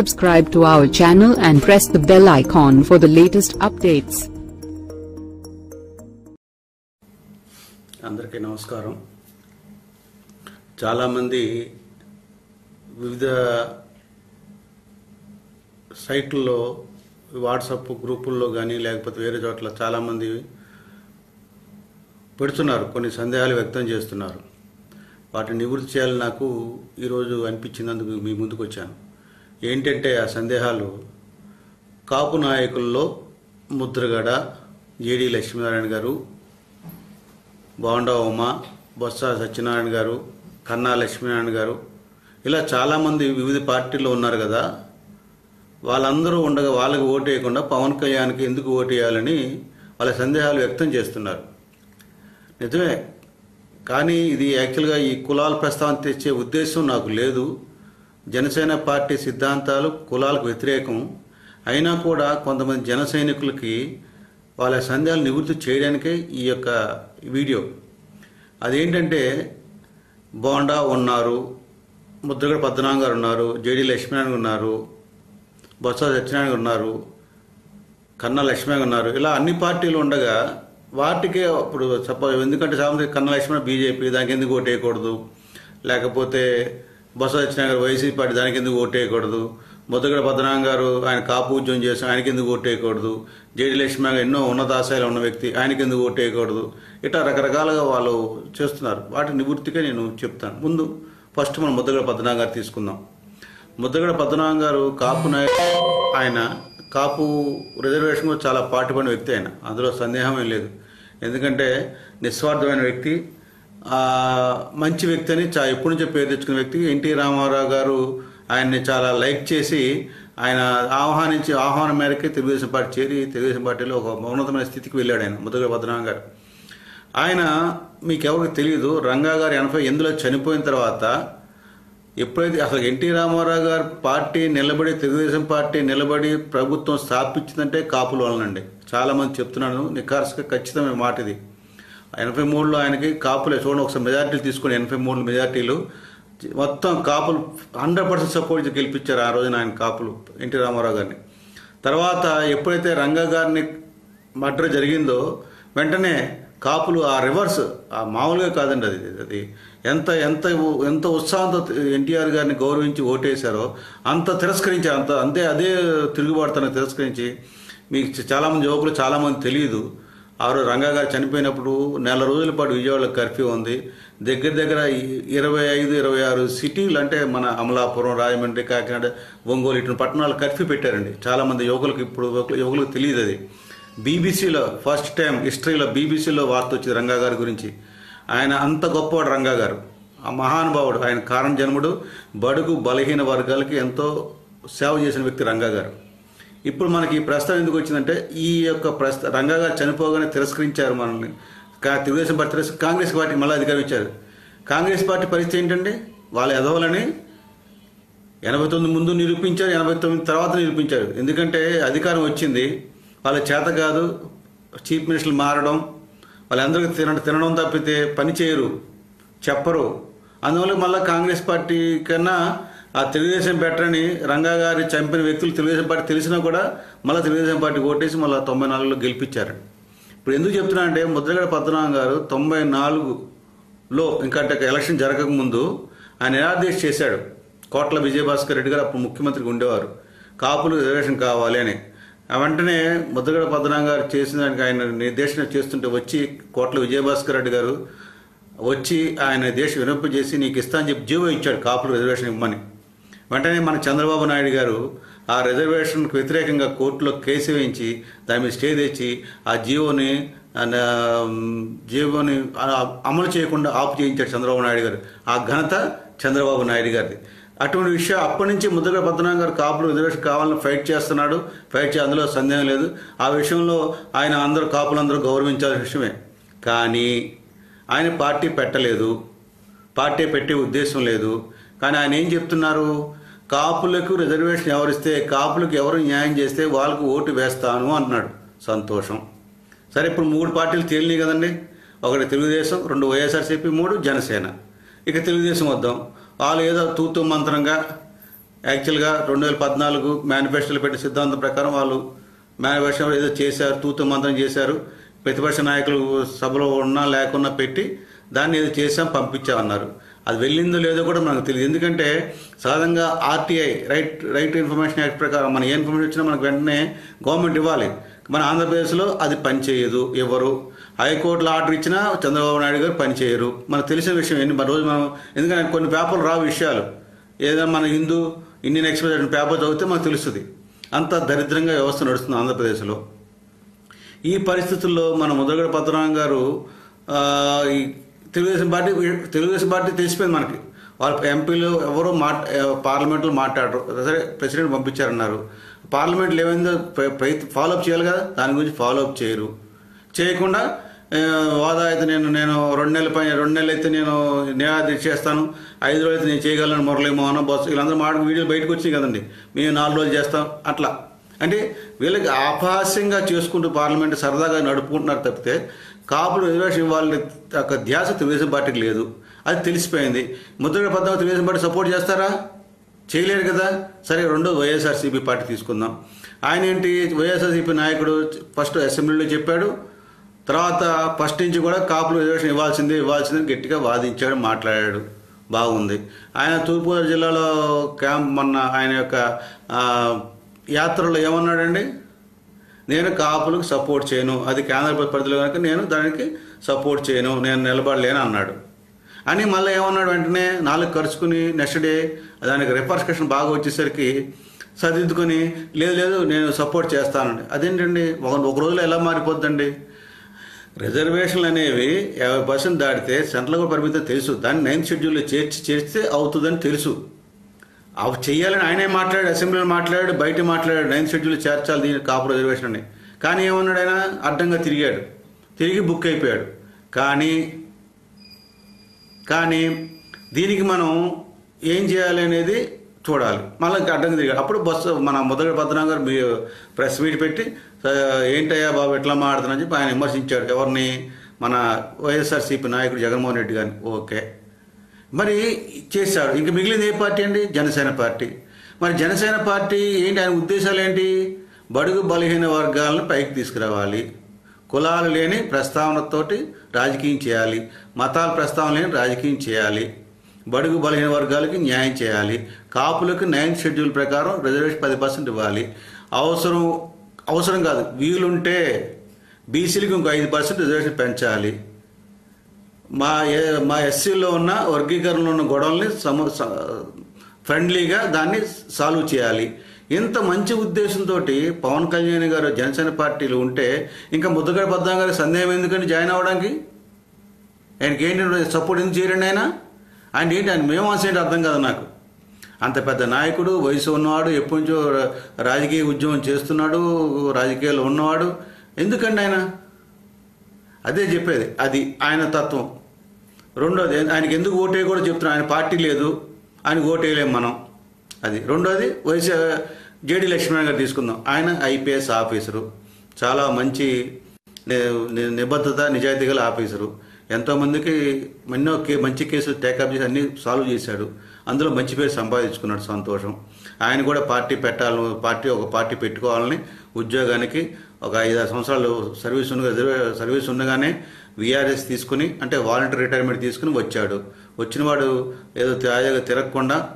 subscribe to our channel and press the bell icon for the latest updates. అందరికీ నమస్కారం. చాలామంది వివిధ సైట్లలో WhatsApp గ్రూపుల్లో కానీ లేకపోతే వేరే చోట్ల చాలామంది పెడుతున్నారు. కొన్ని సందేహాలు వ్యక్తం చేస్తున్నారు. వాటిని నివృత్తి చేయాలని నాకు ఈరోజు అనిపించినందుకు మీ ముందుకు వచ్చాను. ఏంటంటే ఆ సందేహాలు? కాపు నాయకుల్లో ముద్రగడ జేడి లక్ష్మీనారాయణ గారు బాండా ఉమ బొత్స సత్యనారాయణ గారు కన్నా లక్ష్మీనారాయణ గారు ఇలా చాలామంది వివిధ పార్టీల్లో ఉన్నారు కదా. వాళ్ళందరూ ఉండగా వాళ్ళకి ఓటు వేయకుండా పవన్ కళ్యాణ్కి ఎందుకు ఓటు వేయాలని వాళ్ళ సందేహాలు వ్యక్తం చేస్తున్నారు. నిజమే. కానీ ఇది యాక్చువల్గా ఈ కులాల ప్రస్తావన తెచ్చే ఉద్దేశం నాకు లేదు. జనసేన పార్టీ సిద్ధాంతాలు కులాలకు వ్యతిరేకం. అయినా కూడా కొంతమంది జన సైనికులకి వాళ్ళ సందేహాలు నివృత్తి చేయడానికే ఈ యొక్క వీడియో. అదేంటంటే బోండా ఉన్నారు ముద్రగడ పద్మనాభం గారు ఉన్నారు జేడి లక్ష్మీనారాయణ ఉన్నారు బొత్స సత్యనారాయణ ఉన్నారు కన్నా లక్ష్మీ ఉన్నారు. ఇలా అన్ని పార్టీలు ఉండగా వాటికే అప్పుడు సపోజ్ ఎందుకంటే సామాజిక కన్నా లక్ష్మణ బీజేపీ దానికి ఎందుకు ఓటు వేయకూడదు? లేకపోతే బొత్స సత్యనారాయణ గారు వైసీపీ పార్టీ దానికి ఎందుకు ఓటేయకూడదు ముద్దగడ పద్మనాభం గారు ఆయన కాపు ఉద్యమం చేసి ఆయనకి ఎందుకు ఓటేయకూడదు జేడి లక్ష్మి గారు ఎన్నో ఉన్నతాశయాలు ఉన్న వ్యక్తి ఆయనకి ఎందుకు ఓటేయకూడదు వేయకూడదు? ఇట్లా రకరకాలుగా వాళ్ళు చేస్తున్నారు. వాటి నివృత్తిగా నేను చెప్తాను. ముందు ఫస్ట్ మనం ముద్దగడ పద్మనాభం గారు తీసుకుందాం. ముద్దగడ పద్మనాభం గారు కాపు నాయకు ఆయన కాపు రిజర్వేషన్ కూడా చాలా పాటుపడిన వ్యక్తి ఆయన. అందులో సందేహం ఏం లేదు. ఎందుకంటే నిస్వార్థమైన వ్యక్తి మంచి వ్యక్తి అని చా ఎప్పటి నుంచో పేరు తెచ్చుకున్న వ్యక్తి. ఎన్టీ రామారావు గారు ఆయన్ని చాలా లైక్ చేసి ఆయన ఆహ్వానించి ఆహ్వానం మేరకే తెలుగుదేశం పార్టీ చేరి తెలుగుదేశం పార్టీలో ఒక ఉన్నతమైన స్థితికి వెళ్ళాడు ఆయన ముద్దగడ భద్రనాథ్ గారు. ఆయన మీకు ఎవరికి తెలియదు రంగా గారు ఎనభై ఎందులో చనిపోయిన తర్వాత ఎప్పుడైతే అసలు ఎన్టీ రామారావు గారు పార్టీ నిలబడి తెలుగుదేశం పార్టీ నిలబడి ప్రభుత్వం స్థాపించిందంటే కాపులు వలనండి చాలామంది చెప్తున్నాను నిఖార్సుగా ఖచ్చితమైన మాట ఇది ఎనభై మూడులో ఆయనకి కాపులే చూడండి ఒకసారి మెజార్టీలు తీసుకుని ఎనభై మూడు మెజార్టీలు మొత్తం కాపులు హండ్రెడ్ పర్సెంట్ సపోర్ట్ గెలిపించారు ఆ రోజున ఆయన కాపులు ఎన్టీ రామారావు గారిని. తర్వాత ఎప్పుడైతే రంగా గారిని మర్డర్ జరిగిందో వెంటనే కాపులు ఆ రివర్స్ ఆ మామూలుగా కాదండి అది అది ఎంత ఎంత ఎంత ఉత్సాహంతో ఎన్టీఆర్ గారిని గౌరవించి ఓటేశారో అంత తిరస్కరించారు. అంత అంతే అదే తిరుగుబాటుతనం తిరస్కరించి మీకు చాలామంది యువకులు చాలామంది తెలియదు. ఆ రోజు రంగా గారు చనిపోయినప్పుడు నెల రోజుల పాటు విజయవాడలో కర్ఫ్యూ ఉంది. దగ్గర దగ్గర ఇరవై ఐదు ఇరవై ఆరు సిటీలు అంటే మన అమలాపురం రాజమండ్రి కాకినాడ ఒంగోలు ఇటు పట్టణాలు కర్ఫ్యూ పెట్టారండి. చాలామంది యువకులకు ఇప్పుడు యువకులకు తెలియదు అది. బీబీసీలో ఫస్ట్ టైం హిస్టరీలో బీబీసీలో వార్త వచ్చింది రంగా గారి గురించి. ఆయన అంత గొప్పవాడు రంగా గారు. ఆ మహానుభావుడు. ఆయన కారణ జన్ముడు బడుగు బలహీన వర్గాలకి ఎంతో సేవ చేసిన వ్యక్తి రంగా గారు. ఇప్పుడు మనకి ఈ ప్రస్తావన ఎందుకు వచ్చిందంటే ఈ యొక్క ప్రస్త రంగా చనిపోగానే తిరస్కరించారు మనల్ని. కా- తెలుగుదేశం పార్టీ కాంగ్రెస్ పార్టీకి మళ్ళీ అధికారం ఇచ్చారు. కాంగ్రెస్ పార్టీ పరిస్థితి ఏంటండి? వాళ్ళ ఎదవాలని ఎనభై తొమ్మిది ముందు నిరూపించారు ఎనభై తొమ్మిది తర్వాత నిరూపించారు. ఎందుకంటే అధికారం వచ్చింది. వాళ్ళ చేత కాదు చీఫ్ మినిస్టర్లు మారడం వాళ్ళందరికీ తిన తినడం తప్పితే పని చేయరు చెప్పరు. అందువల్ల మళ్ళీ కాంగ్రెస్ పార్టీ కన్నా ఆ తెలుగుదేశం పెట్టని రంగా గారి చంపిన వ్యక్తులు తెలుగుదేశం పార్టీ తెలిసినా కూడా మళ్ళీ తెలుగుదేశం పార్టీ ఓటేసి మళ్ళీ తొంభై నాలుగులో గెలిపించారు. ఇప్పుడు ఎందుకు చెప్తున్నా అంటే ముద్రగడ పద్మనాభం గారు తొంభై నాలుగులో ఇంకా ఎలక్షన్ జరగకముందు ఆయన నిరాదేశ్ చేశాడు. కోట్ల విజయభాస్కర్ రెడ్డి గారు అప్పుడు ముఖ్యమంత్రిగా ఉండేవారు. కాపులు రిజర్వేషన్ కావాలి అని. ఆ వెంటనే ముద్రగడ పద్మనాభం గారు చేసిన దానికి ఆయన నిర్దేశన చేస్తుంటే వచ్చి కోట్ల విజయభాస్కర్ రెడ్డి గారు వచ్చి ఆయన దేశ వినొప్పి చేసి నీకు ఇస్తా అని చెప్పి జీవో ఇచ్చాడు కాపులు రిజర్వేషన్ ఇవ్వమని. వెంటనే మన చంద్రబాబు నాయుడు గారు ఆ రిజర్వేషన్కు వ్యతిరేకంగా కోర్టులో కేసు వేయించి దాని మీద స్టే తెచ్చి ఆ జీవోని జీవోని అమలు చేయకుండా ఆపు చేయించాడు చంద్రబాబు నాయుడు గారు. ఆ ఘనత చంద్రబాబు నాయుడు గారిది. అటువంటి విషయం అప్పటి నుంచి ముద్రగడ పద్మనాభం గారు కాపులు రిజర్వేషన్ కావాలని ఫైట్ చేస్తున్నాడు. ఫైట్ చే అందులో సందేహం లేదు. ఆ విషయంలో ఆయన అందరూ కాపులందరూ గౌరవించాల్సిన విషయమే. కానీ ఆయన పార్టీ పెట్టలేదు. పార్టీ పెట్టే ఉద్దేశం లేదు. కానీ ఆయన ఏం చెప్తున్నారు? కాపులకు రిజర్వేషన్ ఎవరిస్తే కాపులకు ఎవరు న్యాయం చేస్తే వాళ్ళకు ఓటు వేస్తాను అంటున్నాడు సంతోషం. సరే ఇప్పుడు మూడు పార్టీలు తేలినాయి కదండి. ఒకటి తెలుగుదేశం రెండు వైఎస్ఆర్సీపీ మూడు జనసేన. ఇక తెలుగుదేశం వద్దాం. వాళ్ళు ఏదో తూతు మంత్రంగా యాక్చువల్గా రెండు వేల పద్నాలుగు మేనిఫెస్టోలో పెట్టిన సిద్ధాంతం ప్రకారం వాళ్ళు మేనిఫెస్టో ఏదో చేశారు తూతు మంత్రం చేశారు. ప్రతిపక్ష నాయకులు సభలో ఉన్నా లేకున్నా పెట్టి దాన్ని ఏదో చేసాం పంపించామన్నారు. అది వెళ్ళిందో లేదో కూడా మనకు తెలియదు. ఎందుకంటే సాధారణంగా RTI right right information act ప్రకారం మన ఏ ఇన్ఫర్మేషన్ వచ్చినా మనకు వెంటనే గవర్నమెంట్ ఇవ్వాలి. మన ఆంధ్రప్రదేశ్లో అది పనిచేయదు ఎవరు. హైకోర్టులో ఆర్డర్ ఇచ్చినా చంద్రబాబు నాయుడు గారు పనిచేయరు. మనకు తెలిసిన విషయం ఎన్ని మన రోజు మనం ఎందుకంటే కొన్ని పేపర్లు రావు విషయాలు. ఏదైనా మన హిందూ ఇండియన్ ఎక్స్ప్రెస్ అనే పేపర్ చదివితే మనకు తెలుస్తుంది. అంత దరిద్రంగా వ్యవస్థ నడుస్తుంది ఆంధ్రప్రదేశ్లో. ఈ పరిస్థితుల్లో మన ముద్రగడ పద్మనాభం గారు ఈ తెలుగుదేశం పార్టీ తెలుగుదేశం పార్టీ తెలిసిపోయింది మనకి. వాళ్ళ ఎంపీలు ఎవరో మాట్ పార్లమెంట్లో మాట్లాడరు. సరే ప్రెసిడెంట్ పంపించారన్నారు. పార్లమెంట్లో ఏమైందో ఫాలోఅప్ చేయాలి కదా? దాని గురించి ఫాలోఅప్ చేయరు. చేయకుండా వాదా అయితే నేను నేను రెండు నెలల పైన రెండు నెలలు అయితే నేను న్యాయాధి చేస్తాను. ఐదు రోజులు అయితే నేను చేయగలను మురళీమోహన్ బస్సు వీళ్ళందరూ మాట వీడియోలు బయటకు వచ్చినాయి కదండి. మేము నాలుగు రోజులు చేస్తాం. అట్లా. అంటే వీళ్ళకి ఆభాస్యంగా చేసుకుంటూ పార్లమెంట్ సరదాగా నడుపుకుంటున్నారు తప్పితే కాపులు రిజర్వేషన్ ఇవ్వాలని ఒక ధ్యాస తెలుగుదేశం పార్టీకి లేదు. అది తెలిసిపోయింది. ముద్రగడ పద్మ తెలుగుదేశం పార్టీ సపోర్ట్ చేస్తారా? చేయలేరు కదా. సరే రెండో వైఎస్ఆర్సీపీ పార్టీ తీసుకుందాం. ఆయన ఏంటి? వైఎస్ఆర్సీపీ నాయకుడు ఫస్ట్ అసెంబ్లీలో చెప్పాడు. తర్వాత ఫస్ట్ నుంచి కూడా కాపులు రిజర్వేషన్ ఇవ్వాల్సిందే ఇవ్వాల్సిందే గట్టిగా వాదించాడు మాట్లాడాడు. బాగుంది. ఆయన తూర్పుగోదావరి జిల్లాలో క్యాంప్ మొన్న ఆయన యొక్క యాత్రలో ఏమన్నాడండి? నేను కాపులకు సపోర్ట్ చేయను. అది కేంద్ర పరిధిలో కనుక నేను దానికి సపోర్ట్ చేయను. నేను నిలబడలేను అన్నాడు. అని మళ్ళీ ఏమన్నాడు వెంటనే నాలుగు ఖర్చుకుని నెక్స్ట్ డే దానికి రిపర్స్కషన్ బాగా వచ్చేసరికి సర్దిద్దుకొని లేదు లేదు నేను సపోర్ట్ చేస్తానండి. అదేంటండి? ఒక ఒక రోజులో ఎలా మారిపోద్దండి? రిజర్వేషన్లు అనేవి యాభై పర్సెంట్ దాటితే సెంట్రల్ పరిమితి పరిమితం తెలుసు. దాన్ని నైన్త్ షెడ్యూల్లో చేర్చి చేస్తే అవుతుందని తెలుసు. అవి చేయాలని ఆయనే మాట్లాడాడు అసెంబ్లీలో మాట్లాడాడు బయట మాట్లాడాడు నైన్త్ షెడ్యూల్ చేర్చాలి దీని కాపు రిజర్వేషన్ అని. కానీ ఏమన్నాడు ఆయన? అడ్డంగా తిరిగాడు. తిరిగి బుక్ అయిపోయాడు. కానీ కానీ దీనికి మనం ఏం చేయాలి అనేది చూడాలి. మళ్ళీ అడ్డంగా తిరిగాడు. అప్పుడు బస్సు మన మొదటి భద్రనాథ్ గారు మీ ప్రెస్ మీట్ పెట్టి ఏంటయ్యా బాబు ఎట్లా మాడుతున్నా చెప్పి ఆయన విమర్శించాడు. ఎవరిని? మన వైఎస్ఆర్సీపీ నాయకుడు జగన్మోహన్ రెడ్డి గారిని. ఓకే. మరి చేశాడు ఇంక మిగిలింది ఏ పార్టీ అండి? జనసేన పార్టీ. మరి జనసేన పార్టీ ఏంటి? ఆయన ఉద్దేశాలు ఏంటి? బడుగు బలహీన వర్గాలను పైకి తీసుకురావాలి. కులాలు లేని ప్రస్తావనతోటి రాజకీయం చేయాలి. మతాల ప్రస్తావన లేని రాజకీయం చేయాలి. బడుగు బలహీన వర్గాలకి న్యాయం చేయాలి. కాపులకు నైన్త్ షెడ్యూల్ ప్రకారం రిజర్వేషన్ పది పర్సెంట్ ఇవ్వాలి. అవసరం అవసరం కాదు. వీలుంటే బీసీలకు ఇంకో ఐదు పర్సెంట్ రిజర్వేషన్ పెంచాలి. మా మా ఎస్సీలో ఉన్న వర్గీకరణలో ఉన్న గొడవల్ని సమ ఫ్రెండ్లీగా దాన్ని సాల్వ్ చేయాలి. ఇంత మంచి ఉద్దేశంతో పవన్ కళ్యాణ్ గారు జనసేన పార్టీలు ఉంటే ఇంకా ముద్దగడ పద్మా గారి సందేహం ఎందుకండి జాయిన్ అవ్వడానికి? ఆయనకి ఏంటి సపోర్ట్ ఎందుకు చేయరండి ఆయన? ఆయన ఏంటి ఆయన మేము ఏంటి అర్థం కాదు నాకు. అంత పెద్ద నాయకుడు వయసు ఉన్నవాడు ఎప్పటి నుంచో రా- రాజకీయ ఉద్యమం చేస్తున్నాడు రాజకీయాల్లో ఉన్నవాడు. ఎందుకండి ఆయన? అదే చెప్పేది అది ఆయన తత్వం. రెండోది ఆయనకి ఎందుకు ఓటే కూడా చెప్తున్నాం ఆయన పార్టీ లేదు ఆయనకు ఓటేయలేం మనం. అది రెండోది వైఎస్ జేడి లక్ష్మణ్ గారు తీసుకుందాం. ఆయన ఐపీఎస్ ఆఫీసరు. చాలా మంచి నిబద్ధత నిజాయితీ గల ఆఫీసరు. ఎంతోమందికి ఎన్నో కే మంచి కేసులు టేకప్ చేసి అన్ని సాల్వ్ చేశాడు. అందులో మంచి పేరు సంపాదించుకున్నాడు సంతోషం. ఆయన కూడా పార్టీ పెట్టాలని పార్టీ ఒక పార్టీ పెట్టుకోవాలని ఉద్యోగానికి ఒక ఐదు ఆరు సంవత్సరాలు సర్వీస్ ఉండగా సర్వీస్ ఉండగానే విఆర్ఎస్ తీసుకుని అంటే వాలంటీర్ రిటైర్మెంట్ తీసుకుని వచ్చాడు. వచ్చినవాడు ఏదో తాజాగా తిరగకుండా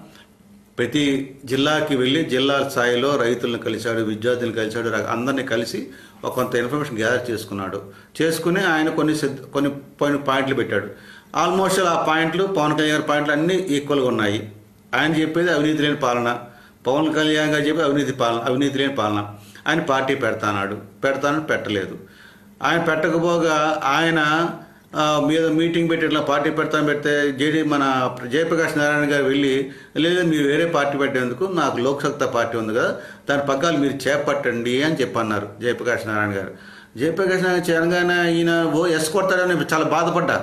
ప్రతి జిల్లాకి వెళ్ళి జిల్లా స్థాయిలో రైతులను కలిశాడు విద్యార్థులను కలిశాడు అందరినీ కలిసి ఒక కొంత ఇన్ఫర్మేషన్ గ్యాదర్ చేసుకున్నాడు. చేసుకుని ఆయన కొన్ని సిద్ధ- కొన్ని పాయింట్లు పెట్టాడు. ఆల్మోస్ట్ ఆ పాయింట్లు పవన్ కళ్యాణ్ గారి పాయింట్లు అన్నీ ఈక్వల్గా ఉన్నాయి. ఆయన చెప్పేది అవినీతి లేని పాలన పవన్ కళ్యాణ్ గారు చెప్పి అవినీతి పాలన అవినీతి లేని పాలన. ఆయన పార్టీ పెడతానాడు. పెడతానని పెట్టలేదు. ఆయన పెట్టకపోగా ఆయన మీద మీటింగ్ పెట్టి ఇట్లా పార్టీ పెడతాను పెడితే జేడీ మన జయప్రకాష్ నారాయణ గారు వెళ్ళి లేదు మీరు వేరే పార్టీ పెట్టేందుకు నాకు లోక్సత్తా పార్టీ ఉంది కదా దాని పగ్గాలు మీరు చేపట్టండి అని చెప్పన్నారు జయప్రకాష్ నారాయణ గారు. జయప్రకాష్ నారాయణ చేయగానే ఈయన ఓ ఎస్ కొడతాడని చాలా బాధపడ్డా.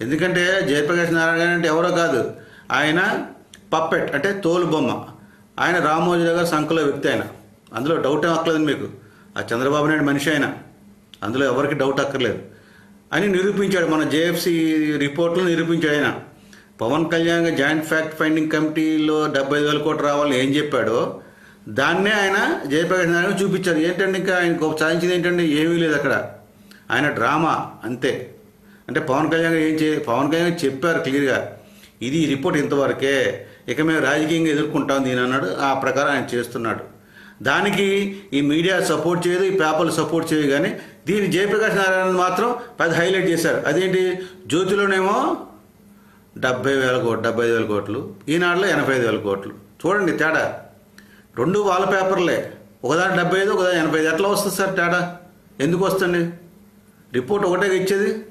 ఎందుకంటే జయప్రకాష్ నారాయణ గారు అంటే ఎవరో కాదు. ఆయన పప్పెట్ అంటే తోలు బొమ్మ ఆయన రామోజీ గారు సంఖలో వ్యక్తి ఆయన. అందులో డౌట్ అక్కర్లేదు మీకు. ఆ చంద్రబాబు నాయుడు మనిషి ఆయన అందులో ఎవరికి డౌట్ అక్కర్లేదు. అని నిరూపించాడు మన జేఎఫ్సి రిపోర్ట్లో నిరూపించాడు ఆయన. Pawan Kalyan joint fact finding కమిటీలో డెబ్బై ఐదు వేల కోట్లు రావాలని ఏం చెప్పాడో దాన్నే ఆయన జయప్రకాష్ నారాయణ చూపించారు. ఏంటంటే ఇంకా ఆయన గొప్ప సాధించింది ఏంటంటే ఏమీ లేదు అక్కడ. ఆయన డ్రామా అంతే. అంటే పవన్ కళ్యాణ్ ఏం చే పవన్ కళ్యాణ్ చెప్పారు క్లియర్గా. ఇది రిపోర్ట్ ఇంతవరకే. ఇక మేము రాజకీయంగా ఎదుర్కొంటాం దీని అన్నాడు. ఆ ప్రకారం ఆయన చేస్తున్నాడు. దానికి ఈ మీడియా సపోర్ట్ చేయదు ఈ పేపర్లు సపోర్ట్ చేయదు కానీ దీన్ని జయప్రకాష్ నారాయణ మాత్రం పెద్ద హైలైట్ చేశారు. అదేంటి? జ్యోతిలోనేమో డెబ్బై వేల కోట్లు డెబ్బై ఐదు వేల కోట్లు ఈనాడులో ఎనభై ఐదు వేల కోట్లు. చూడండి తేడా. రెండు వాళ్ళ పేపర్లే. ఒకదాని డెబ్బై ఐదు ఒకదాని ఎనభై ఐదు. ఎట్లా వస్తుంది సార్ తేడా? ఎందుకు వస్తుంది? రిపోర్ట్ ఒకటే ఇచ్చేది?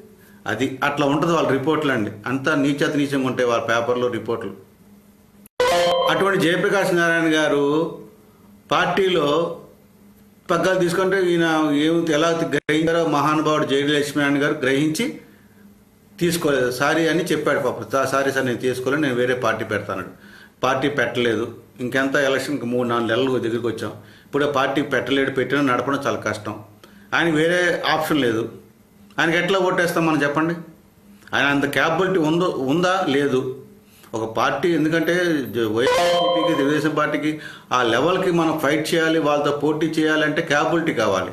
అది అట్లా ఉంటుంది వాళ్ళ రిపోర్ట్లు అండి. అంతా నీచత నీచంగా ఉంటాయి వాళ్ళ పేపర్లు రిపోర్ట్లు. అటువంటి జయప్రకాష్ నారాయణ గారు పార్టీలో పగ్గాలు తీసుకుంటే ఈయన ఏమి ఎలా గ్రహించారో మహానుభావుడు జేడి లక్ష్మీనారాయణ గారు గ్రహించి తీసుకోలేదు. సారీ అని చెప్పాడు పాప. సారీ సార్ నేను తీసుకోలేదు నేను వేరే పార్టీ పెడతాను పార్టీ పెట్టలేదు. ఇంకెంత ఎలక్షన్కి మూడు నాలుగు నెలలు దగ్గరికి వచ్చాం. ఇప్పుడు పార్టీ పెట్టలేడు పెట్టినా నడపడం చాలా కష్టం. ఆయన వేరే ఆప్షన్ లేదు. ఆయనకి ఎట్లా ఓటేస్తాం మనం చెప్పండి? ఆయన అంత క్యాపబిలిటీ ఉందో ఉందా? లేదు. ఒక పార్టీ ఎందుకంటే జ- వైఎస్ఆర్సీపీకి తెలుగుదేశం పార్టీకి ఆ లెవెల్కి మనం ఫైట్ చేయాలి వాళ్ళతో పోటీ చేయాలంటే క్యాపబిలిటీ కావాలి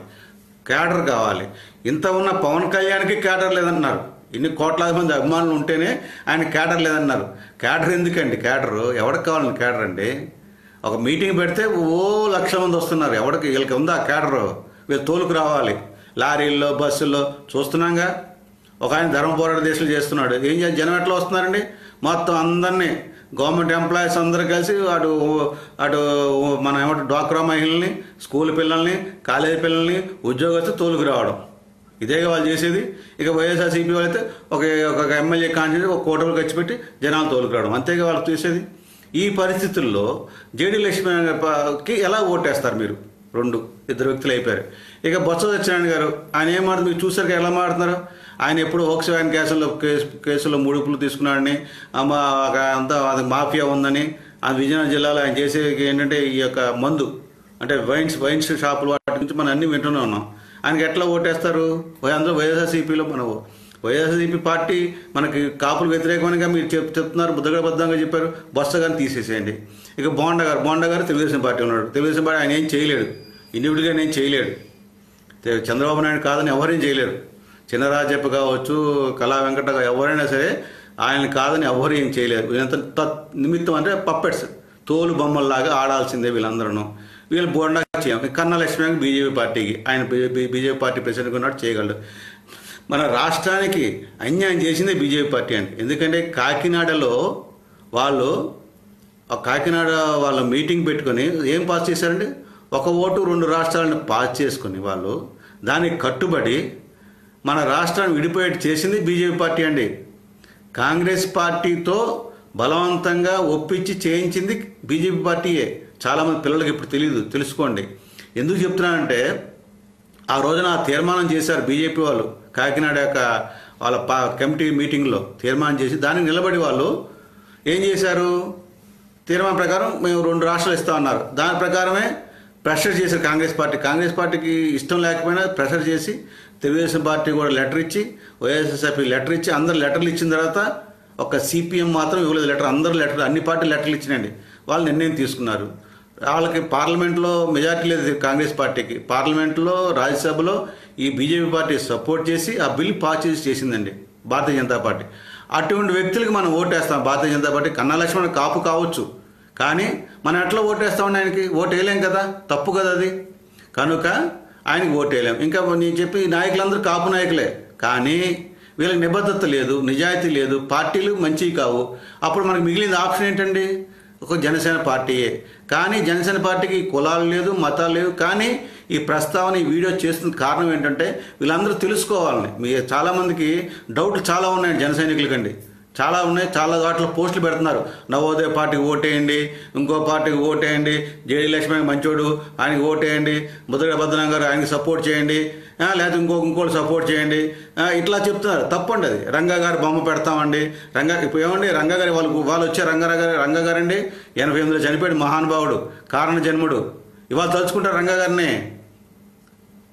క్యాడర్ కావాలి. ఇంత ఉన్న పవన్ కళ్యాణ్కి క్యాడర్ లేదన్నారు. ఇన్ని కోట్లాది మంది అభిమానులు ఉంటేనే ఆయన క్యాడర్ లేదన్నారు. క్యాడర్ ఎందుకండి? క్యాడర్ ఎవరికి కావాలని క్యాడర్ అండి? ఒక మీటింగ్ పెడితే ఓ లక్ష మంది వస్తున్నారు. ఎవరికి వీళ్ళకి ఉందా క్యాడర్? వీళ్ళు తోలుకు రావాలి. లారీల్లో బస్సుల్లో చూస్తున్నాగా. ఒక ఆయన ధర్మ పోరాట దేశాలు చేస్తున్నాడు. ఏం చేయాలి? జనం ఎట్లా వస్తున్నారండి? మొత్తం అందరినీ గవర్నమెంట్ ఎంప్లాయీస్ అందరూ కలిసి అటు అటు మన ఏమంటారు డ్వాక్రా మహిళల్ని స్కూల్ పిల్లల్ని కాలేజీ పిల్లల్ని ఉద్యోగస్తులు తోలుకు రావడం. ఇదేగా వాళ్ళు చేసేది. ఇక వైఎస్ఆర్సీపీ వాళ్ళైతే ఒక ఒక ఎమ్మెల్యే కాన్స్టిట్యూట్ ఒక కోటలు ఖర్చు పెట్టి జనాలు తోలుకురావడం అంతేగా వాళ్ళు చేసేది. ఈ పరిస్థితుల్లో జేడీ లక్ష్మీకి ఎలా ఓటేస్తారు మీరు? రెండు ఇద్దరు వ్యక్తులు అయిపోయారు. ఇక బొత్స సత్యనారాయణ గారు ఆయన ఏం మాట్లాడు మీరు చూసారు ఎలా మాట్లాడుతున్నారు? ఆయన ఎప్పుడు ఓక్స్ వ్యాన్ కేసులో కేసు కేసులో ముడుపులు తీసుకున్నాడని ఒక అంతా అది మాఫియా ఉందని ఆ విజయనగరం జిల్లాలో ఆయన చేసే ఏంటంటే ఈ యొక్క మందు అంటే వైన్స్ వైన్స్ షాపులు వాటి నుంచి మనం అన్ని వింటూనే ఉన్నాం. ఆయనకి ఎట్లా ఓటేస్తారు? అందరూ వైఎస్ఆర్సీపీలో మనం వైఎస్ఆర్సీపీ పార్టీ మనకి కాపులు వ్యతిరేకంగా మీరు చెప్ చెప్తున్నారు బుద్ధగడబద్ధంగా చెప్పారు బొత్స గారిని తీసేసేయండి. ఇక బోండా గారు బోండా గారు తెలుగుదేశం పార్టీ ఉన్నాడు. తెలుగుదేశం పార్టీ ఆయన ఏం చేయలేడు. ఇండివిజువల్గా ఏం చేయలేడు. చంద్రబాబు నాయుడు కాదని ఎవరేం చేయలేరు. చిన్నరాజప్ప కావచ్చు కళా వెంకట ఎవరైనా సరే ఆయన కాదని ఎవరు ఏం చేయలేరు. వీళ్ళంత తత్ నిమిత్తం అంటే పప్పెట్స్ తోలు బొమ్మల్లాగా ఆడాల్సిందే వీళ్ళందరూ వీళ్ళు బోండా చేయం. కన్నా లక్ష్మి బీజేపీ పార్టీకి ఆయన బీజేపీ పార్టీ ప్రెసిడెంట్ ఉన్నాడు చేయగలడు. మన రాష్ట్రానికి అన్యాయం చేసిందే బీజేపీ పార్టీ అండి ఎందుకంటే కాకినాడలో వాళ్ళు ఆ కాకినాడ వాళ్ళ మీటింగ్ పెట్టుకొని ఏం పాస్ చేశారండి ఒక ఓటు రెండు రాష్ట్రాలను పాస్ చేసుకుని వాళ్ళు దానికి కట్టుబడి మన రాష్ట్రాన్ని విడిపోయేట్టు చేసింది బీజేపీ పార్టీ అండి. కాంగ్రెస్ పార్టీతో బలవంతంగా ఒప్పించి చేయించింది బీజేపీ పార్టీయే. చాలామంది పిల్లలకి ఇప్పుడు తెలియదు తెలుసుకోండి. ఎందుకు చెప్తున్నానంటే ఆ రోజున ఆ తీర్మానం చేశారు బీజేపీ వాళ్ళు. కాకినాడ యొక్క వాళ్ళ పా కమిటీ మీటింగ్లో తీర్మానం చేసి దాన్ని నిలబడి వాళ్ళు ఏం చేశారు? తీర్మానం ప్రకారం మేము రెండు రాష్ట్రాలు ఇస్తా ఉన్నారు దాని ప్రకారమే ప్రెషర్ చేశారు కాంగ్రెస్ పార్టీ. కాంగ్రెస్ పార్టీకి ఇష్టం లేకపోయినా ప్రెషర్ చేసి తెలుగుదేశం పార్టీ కూడా లెటర్ ఇచ్చి వైఎస్ఎస్ఎఫ్ లెటర్ ఇచ్చి అందరు లెటర్లు ఇచ్చిన తర్వాత ఒక సిపిఎం మాత్రం ఇవ్వలేదు లెటర్. అందరు లెటర్ అన్ని పార్టీలు లెటర్లు ఇచ్చినండి వాళ్ళు నిర్ణయం తీసుకున్నారు. వాళ్ళకి పార్లమెంట్లో మెజార్టీ లేదు కాంగ్రెస్ పార్టీకి. పార్లమెంట్లో రాజ్యసభలో ఈ బీజేపీ పార్టీ సపోర్ట్ చేసి ఆ బిల్ పాస్ చేసి చేసిందండి భారతీయ జనతా పార్టీ. అటువంటి వ్యక్తులకు మనం ఓటేస్తాం. భారతీయ జనతా పార్టీ కన్నా లక్ష్మణ్ కాపు కావచ్చు. కానీ మనం ఎట్లా ఓటేస్తామండి ఆయనకి? ఓటు వేయలేం కదా? తప్పు కదా అది. కనుక ఆయనకి ఓటు ఇంకా నేను చెప్పి నాయకులందరూ కాపు నాయకులే. కానీ వీళ్ళకి నిబద్ధత లేదు నిజాయితీ లేదు పార్టీలు మంచివి కావు. అప్పుడు మనకు మిగిలిన ఆప్షన్ ఏంటండి? ఒక జనసేన పార్టీయే. కానీ జనసేన పార్టీకి కులాలు లేదు మతాలు లేవు. కానీ ఈ ప్రస్తావన ఈ వీడియో చేస్తున్న కారణం ఏంటంటే వీళ్ళందరూ తెలుసుకోవాలని. మీ చాలామందికి డౌట్లు చాలా ఉన్నాయి జన సైనికులకండి. చాలా ఉన్నాయి చాలా వాటిలో పోస్టులు పెడుతున్నారు. నవోదయ పార్టీకి ఓటేయండి ఇంకో పార్టీకి ఓటేయండి జేడీ లక్ష్మణ్ మంచోడు ఆయనకి ఓటేయండి ముద్రగడ భద్రం గారు ఆయనకి సపోర్ట్ చేయండి లేదా లేకపోతే ఇంకో ఇంకోటి సపోర్ట్ చేయండి ఇట్లా చెప్తున్నారు. తప్పండి అది. రంగా బొమ్మ పెడతామండి. రంగా ఇప్పుడు ఏమండి? రంగా గారి వాళ్ళు వాళ్ళు వచ్చే రంగారావు గారు రంగా గారండి? ఎనభై ఎనిమిదిలో చనిపోయాడు మహానుభావుడు కారణ జన్ముడు. ఇవాళ తలుచుకుంటారు రంగా గారిని.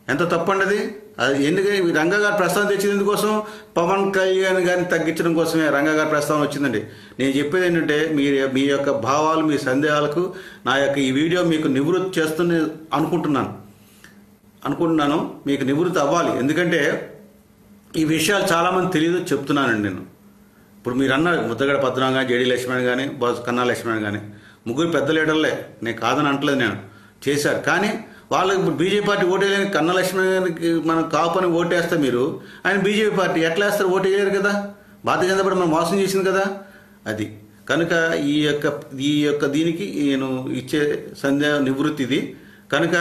ఎంత తప్పండి అది? అది ఎందుకని ఈ గారు ప్రస్తావన తెచ్చింది ఎందుకోసం? పవన్ కళ్యాణ్ గారిని తగ్గించడం కోసమే రంగ గారి ప్రస్తావన వచ్చిందండి. నేను చెప్పేది ఏంటంటే మీ మీ యొక్క భావాలు మీ సందేహాలకు నా యొక్క ఈ వీడియో మీకు నివృత్తి చేస్తుంది అనుకుంటున్నాను. అనుకుంటున్నాను మీకు నివృత్తి అవ్వాలి. ఎందుకంటే ఈ విషయాలు చాలామంది తెలియదు చెప్తున్నానండి నేను. ఇప్పుడు మీరు అన్నారు ముద్దగడ పద్మనాభం కానీ జేడీ లక్ష్మణ్ కానీ బాస్ కన్నా లక్ష్మణ్ కానీ ముగ్గురు పెద్ద లీడర్లే. నేను కాదని అంటలేదు నేను. చేశారు. కానీ వాళ్ళకి ఇప్పుడు బీజేపీ పార్టీ ఓటేయలేని కన్నా లక్ష్మణ్ గారికి మనం కాపని ఓటేస్తే మీరు ఆయన బీజేపీ పార్టీ ఎట్లా వేస్తారు ఓటేయలేరు కదా? భారతీయ జనతా పార్టీ మనం మోసం చేసింది కదా? అది. కనుక ఈ యొక్క ఈ యొక్క దీనికి నేను ఇచ్చే సందేహ నివృత్తి ఇది. కనుక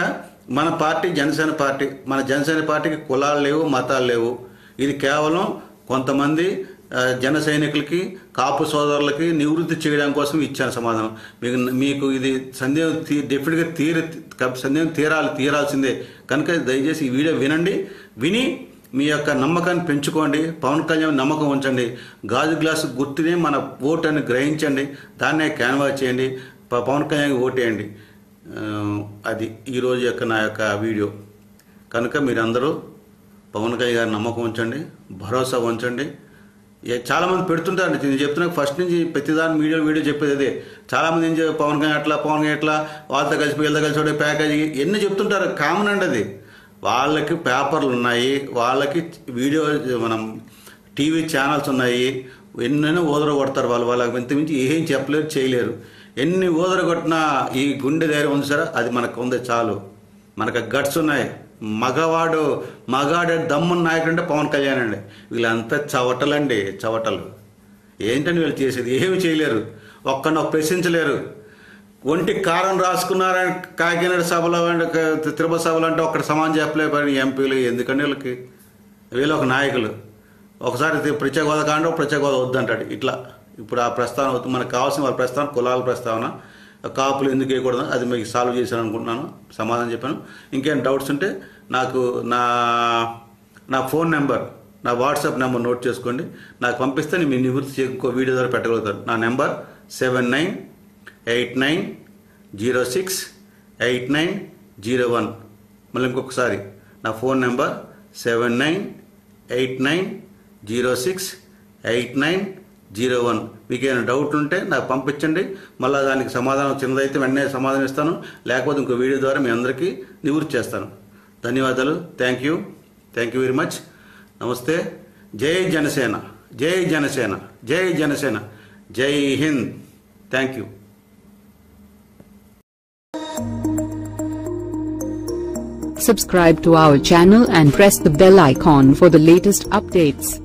మన పార్టీ జనసేన పార్టీ మన జనసేన పార్టీకి కులాలు లేవు మతాలు లేవు. ఇది కేవలం కొంతమంది జన సైనికులకి కాపు సోదరులకి నివృత్తి చేయడం కోసం ఇచ్చాను సమాధానం. మీకు మీకు ఇది సందేహం తీ డెఫినెట్గా తీర సందేహం తీరాలి తీరాల్సిందే. కనుక దయచేసి ఈ వీడియో వినండి. విని మీ యొక్క నమ్మకాన్ని పెంచుకోండి. పవన్ కళ్యాణ్ నమ్మకం ఉంచండి. గాజు గ్లాసు గుర్తుని మన ఓటు అని గ్రహించండి. దాన్నే క్యాన్వాస్ చేయండి. పవన్ కళ్యాణ్కి ఓటేయండి. అది ఈరోజు యొక్క నా యొక్క వీడియో. కనుక మీరందరూ పవన్ కళ్యాణ్ గారి నమ్మకం ఉంచండి. భరోసా ఉంచండి. చాలామంది పెడుతుంటారు నేను చెప్తున్నా ఫస్ట్ నుంచి ప్రతిదాని వీడియో వీడియో చెప్పేది అదే. చాలామంది ఏం పవన్ కళ్యాణ్ అట్లా పవన్ కళ్యాణ్ ఎట్లా వాళ్ళతో కలిసి వీళ్ళతో కలిసి ఉండే ప్యాకేజీ ఎన్ని చెప్తుంటారు? కామన్ అండి అది. వాళ్ళకి పేపర్లు ఉన్నాయి వాళ్ళకి వీడియో మనం టీవీ ఛానల్స్ ఉన్నాయి. ఎన్నైనా ఊదర కొడతారు వాళ్ళు. వాళ్ళకి ఇంతమించి ఏం చెప్పలేరు చేయలేరు. ఎన్ని ఊదర కొట్టినా ఈ గుండె ధైర్యం ఉంది సరే అది మనకు ఉంది చాలు. మనకు గట్స్ ఉన్నాయి. మగవాడు మగాడు దమ్మున్న నాయకుడు అంటే పవన్ కళ్యాణ్ అండి. వీళ్ళంతా చవటలండి చవటలు. ఏంటని వీళ్ళు చేసేది? ఏమి చేయలేరు. ఒక్కడిని ప్రశ్నించలేరు. ఒంటి కారం రాసుకున్నారని కాకినాడ సభలో తిరుపతి సభలో అంటే ఒక్కడ సమానం చెప్పలేకపోయిన ఎంపీలు ఎందుకంటే వీళ్ళకి? వీళ్ళు ఒక నాయకులు. ఒకసారి ప్రత్యేక హోదా కాంటే ప్రత్యేక హోదా వద్దంటాడు. ఇట్లా. ఇప్పుడు ఆ ప్రస్తావన అవుతుంది మనకు కావాల్సిన వాళ్ళ ప్రస్తావన కులాల ప్రస్తావన కాపులు ఎందుకు వేయకూడదు అది మీకు సాల్వ్ చేశాను అనుకుంటున్నాను. సమాధానం చెప్పాను. ఇంకేం డౌట్స్ ఉంటే నాకు నా నా ఫోన్ నెంబర్ నా వాట్సాప్ నెంబర్ నోట్ చేసుకోండి. నాకు పంపిస్తే నేను మీ నివృత్తి ఇంకో వీడియో ద్వారా పెట్టగలుగుతారు నా number seven nine eight nine zero six eight nine zero one. మళ్ళీ ఇంకొకసారి. నా phone number seven nine eight nine zero six eight nine zero one. మీకు ఏమైనా డౌట్ ఉంటే నాకు పంపించండి. మళ్ళీ దానికి సమాధానం చిన్నదైతే వెంటనే సమాధానం ఇస్తాను. లేకపోతే ఇంకో వీడియో ద్వారా మీ అందరికీ నివృత్తి చేస్తాను. ధన్యవాదాలు. Thank you thank you very much నమస్తే. జై జనసేన. జై జనసేన. జై జనసేన. జై Hind. Thank you subscribe to our channel and press the bell icon for